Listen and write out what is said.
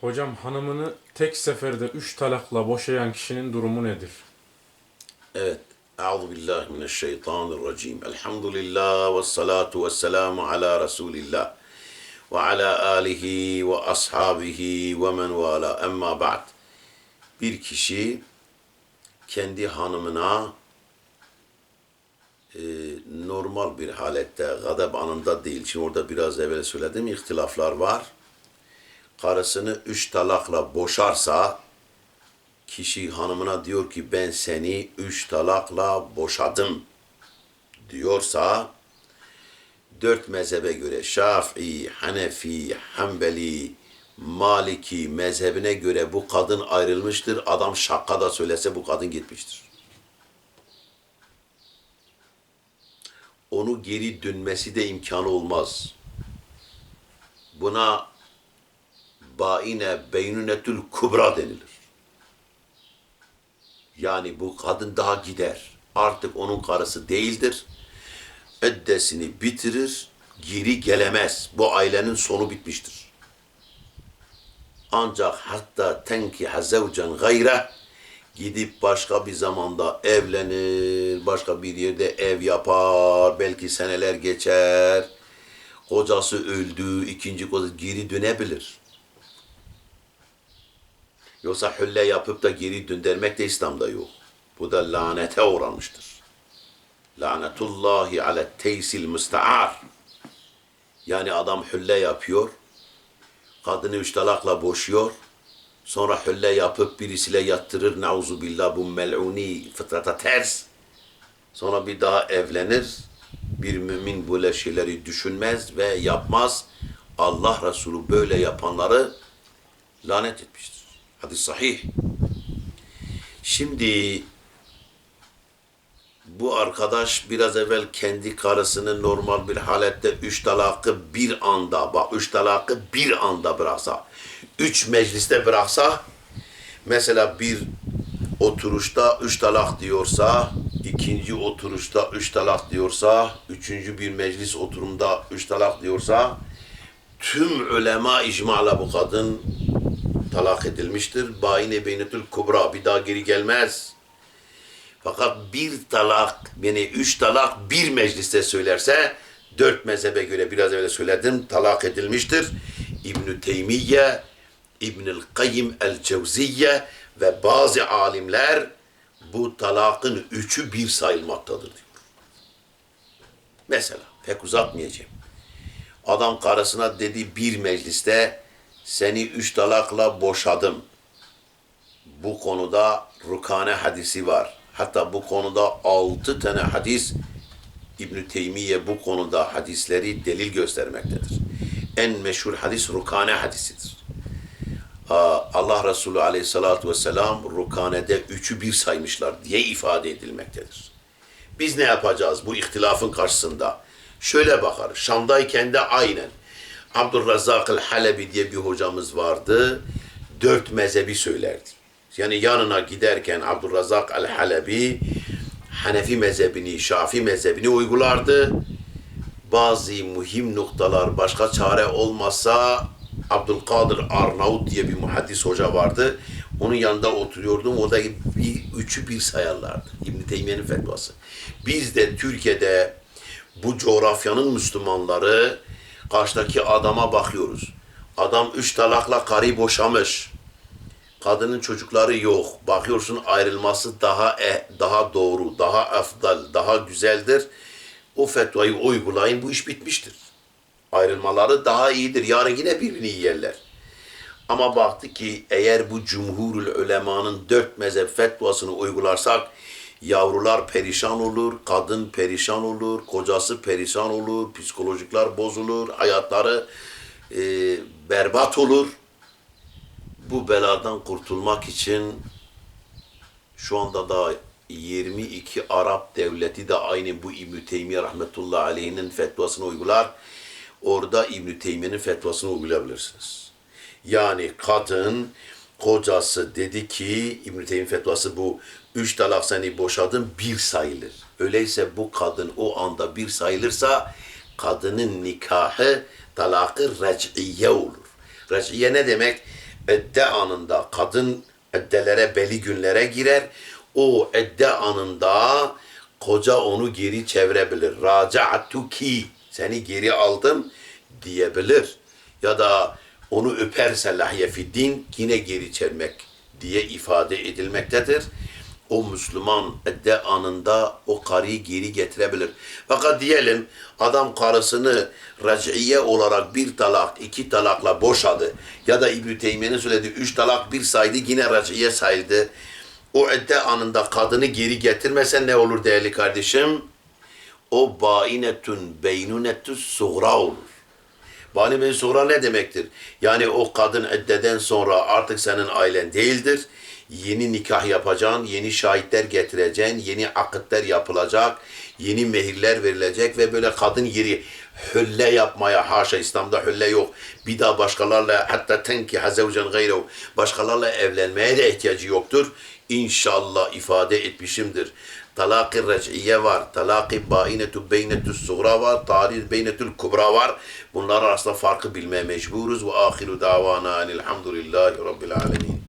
Hocam hanımını tek seferde üç talakla boşayan kişinin durumu nedir? Evet. Euzu billahi mineşşeytanirracim. Elhamdülillah ve salatu ve selamu ala Resulillah ve ala alihi ve ashabihi ve men vala. Emma ba'd. Bir kişi kendi hanımına e, normal bir halette, gadab anında değil. Şimdi orada biraz evvel söyledim, ihtilaflar var. Karısını üç talakla boşarsa, kişi hanımına diyor ki ben seni üç talakla boşadım diyorsa dört mezhebe göre Şafii, Hanefi, Hanbeli, Maliki mezhebine göre bu kadın ayrılmıştır. Adam şakka da söylese bu kadın gitmiştir. Onu geri dönmesi de imkanı olmaz. Buna baine beynünetül kubra denilir. Yani bu kadın daha gider. Artık onun karısı değildir. Eddesini bitirir, geri gelemez. Bu ailenin sonu bitmiştir. Ancak hatta tenki zevcen gayre gidip başka bir zamanda evlenir, başka bir yerde ev yapar, belki seneler geçer. Kocası öldü, ikinci kocası geri dönebilir. Yoksa hülle yapıp da geri döndürmek de İslam'da yok. Bu da lanete uğramıştır. Lanetullahi ale teysil müstear. Yani adam hülle yapıyor, kadını üç talakla boşuyor, sonra hülle yapıp birisiyle yattırır, nauzu billah bu mel'uni fıtrata ters. Sonra bir daha evlenir. Bir mümin böyle şeyleri düşünmez ve yapmaz. Allah Resulü böyle yapanları lanet etmiştir. Hadis sahih. Şimdi bu arkadaş biraz evvel kendi karısını normal bir halette üç talakı bir anda, bak üç talakı bir anda bıraksa, üç mecliste bıraksa, mesela bir oturuşta üç talak diyorsa, ikinci oturuşta üç talak diyorsa, üçüncü bir meclis oturumda üç talak diyorsa, tüm ulema icmala bu kadın talak edilmiştir. Bayine beynetül kubra bir daha geri gelmez. Fakat bir talak, yani üç talak bir mecliste söylerse dört mezhebe göre biraz evvel söyledim talak edilmiştir. İbn-i Teymiye, İbnül Kayyim el-Cevziye ve bazı alimler bu talakın üçü bir sayılmaktadır diyor. Mesela pek uzatmayacağım. Adam karısına dedi bir mecliste seni üç talakla boşadım. Bu konuda Rukane hadisi var. Hatta bu konuda altı tane hadis İbn-i Teymiye bu konuda hadisleri delil göstermektedir. En meşhur hadis Rukane hadisidir. Allah Resulü aleyhissalatu vesselam Rukane'de üçü bir saymışlar diye ifade edilmektedir. Biz ne yapacağız bu ihtilafın karşısında? Şöyle bakar, Şam'dayken de aynen Abdurrazzak el-Halebi diye bir hocamız vardı. Dört mezhebi söylerdi. Yani yanına giderken Abdurrazzak el-Halebi Hanefi mezhebini, Şafi mezhebini uygulardı. Bazı mühim noktalar başka çare olmasa Abdülkadir Arnavut diye bir muhaddis hoca vardı. Onun yanında oturuyordum. O da bir, üçü bir sayarlardı. İbn-i Teymiye'nin fetvası. Biz de Türkiye'de bu coğrafyanın Müslümanları karşıdaki adama bakıyoruz. Adam üç talakla karıyı boşamış. Kadının çocukları yok. Bakıyorsun ayrılması daha e, daha doğru, daha afdal, daha güzeldir. O fetvayı uygulayın bu iş bitmiştir. Ayrılmaları daha iyidir. Yarın yine birbirini yerler. Ama baktık ki eğer bu cumhurul ulemanın dört mezhep fetvasını uygularsak yavrular perişan olur, kadın perişan olur, kocası perişan olur, psikolojikler bozulur, hayatları e, berbat olur. Bu beladan kurtulmak için şu anda da 22 Arap devleti de aynı bu İbn-i Teymiye rahmetullahi aleyhinin fetvasını uygular. Orada İbn-i Teymiye'nin fetvasını uygulayabilirsiniz. Yani kadın kocası dedi ki İbn-i Teymiye fetvası bu üç talak seni boşadım bir sayılır. Öyleyse bu kadın o anda bir sayılırsa kadının nikahı talakı rec'iye olur. Rec'iye ne demek? edde anında kadın eddelere belli günlere girer. O edde anında koca onu geri çevirebilir. Raca'tuki seni geri aldım diyebilir. Ya da onu öperse lahyefiddin yine geri çevirmek diye ifade edilmektedir. O Müslüman edde anında o karıyı geri getirebilir. Fakat diyelim adam karısını rac'iye olarak bir talak, iki talakla boşadı. Ya da İbn-i Teymiye'nin söylediği üç talak bir saydı yine rac'iye sayıldı. O edde anında kadını geri getirmese ne olur değerli kardeşim? O bainetun beynunetü suğra olur. Bani ben sonra ne demektir? Yani o kadın eddeden sonra artık senin ailen değildir. Yeni nikah yapacaksın, yeni şahitler getireceksin, yeni akıtlar yapılacak, yeni mehirler verilecek ve böyle kadın yeri hülle yapmaya haşa İslam'da hülle yok. Bir daha başkalarla hatta tenki hazevcen gayrehu başkalarla evlenmeye de ihtiyacı yoktur. İnşallah ifade etmişimdir. Talak-ı rec'iye var. Talak-ı bainetu beynetu suğra var. Tarih beynetul kubra var. Bunlar arasında farkı bilmeye mecburuz. Ve ahiru davana enilhamdülillahi rabbil alemin.